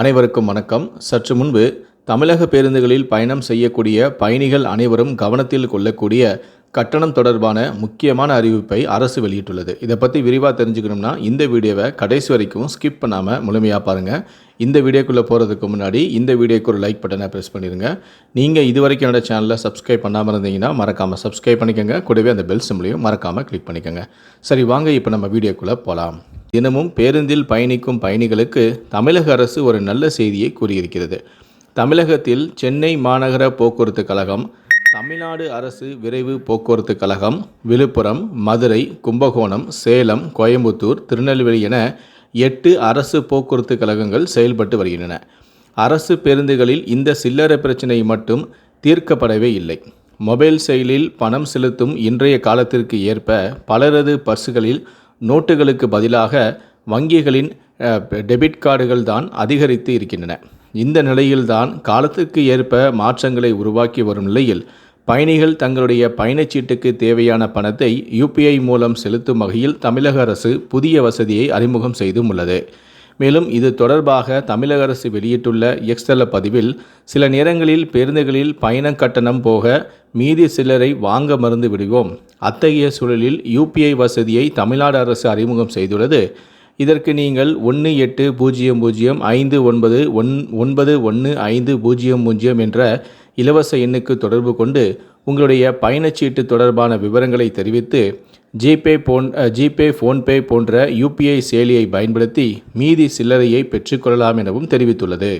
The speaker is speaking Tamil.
அனைவருக்கும் வணக்கம். சற்று முன்பு தமிழக பேருந்துகளில் பயணம் செய்யக்கூடிய பயணிகள் அனைவரும் கவனத்தில் கொள்ளக்கூடிய கட்டணம் தொடர்பான முக்கியமான அறிவிப்பை அரசு வெளியிட்டுள்ளது. இதை பற்றி விரிவாக தெரிஞ்சுக்கணும்னா இந்த வீடியோவை கடைசி வரைக்கும் ஸ்கிப் பண்ணாமல் முழுமையாக பாருங்கள் இந்த வீடியோக்குள்ளே போகிறதுக்கு முன்னாடி இந்த வீடியோக்கு ஒரு லைக் பட்டனை ப்ரெஸ் பண்ணிடுங்க நீங்கள் இது வரைக்கும் என்னோடய சேனலை சப்ஸ்கிரைப் பண்ணாமல் இருந்தீங்கன்னா மறக்காமல் சப்ஸ்கிரைப் பண்ணிக்கோங்க. கூடவே அந்த பெல் சிம்லையும் மறக்காமல் கிளிக் பண்ணிக்கோங்க. சரி வாங்க இப்போ நம்ம வீடியோக்குள்ளே போகலாம் தினமும் பேருந்தில் பயணிக்கும் பயணிகளுக்கு தமிழக அரசு ஒரு நல்ல செய்தியை கூறியிருக்கிறது. தமிழகத்தில் சென்னை மாநகர போக்குவரத்து கழகம் தமிழ்நாடு அரசு விரைவு போக்குவரத்து கழகம் விழுப்புரம் மதுரை கும்பகோணம் சேலம் கோயம்புத்தூர் திருநெல்வேலி என எட்டு அரசு போக்குவரத்து கழகங்கள் செயல்பட்டு வருகின்றன. அரசு பேருந்துகளில் இந்த சில்லறை பிரச்சினை மட்டும் தீர்க்கப்படவே இல்லை. மொபைல் செயலில் பணம் செலுத்தும் இன்றைய காலத்திற்கு ஏற்ப பலரது பர்சுகளில் நோட்டுகளுக்கு பதிலாக வங்கிகளின் டெபிட் கார்டுகள் தான் அதிகரித்து இருக்கின்றன. இந்த நிலையில்தான் காலத்துக்கு ஏற்ப மாற்றங்களை உருவாக்கி வரும் நிலையில் பயணிகள் தங்களுடைய பயணச்சீட்டுக்கு தேவையான பணத்தை யுபிஐ மூலம் செலுத்தும் வகையில் தமிழக அரசு புதிய வசதியை அறிமுகம் செய்தும் உள்ளது. மேலும் இது தொடர்பாக தமிழக அரசு வெளியிட்டுள்ள எக்ஸ்தல பதிவில் சில நேரங்களில் பேருந்துகளில் பயண கட்டணம் போக மீதி சிலரை வாங்க மறந்து விடுவோம். அத்தகைய சூழலில் யூபிஐ வசதியை தமிழ்நாடு அரசு அறிமுகம் செய்துள்ளது. இதற்கு நீங்கள் ஒன்று எட்டு பூஜ்ஜியம் பூஜ்ஜியம் ஐந்து ஒன்பது ஒன் ஒன்பது ஒன்று ஐந்து பூஜ்ஜியம் பூஜ்ஜியம் என்ற இலவச எண்ணுக்கு தொடர்பு கொண்டு உங்களுடைய பயணச்சீட்டு தொடர்பான விவரங்களை தெரிவித்து ஜிபே போன் ஜிபே ஃபோன்பே போன்ற யூபிஐ செயலியை பயன்படுத்தி மீதி சில்லறையை பெற்றுக்கொள்ளலாம் எனவும் தெரிவித்துள்ளது.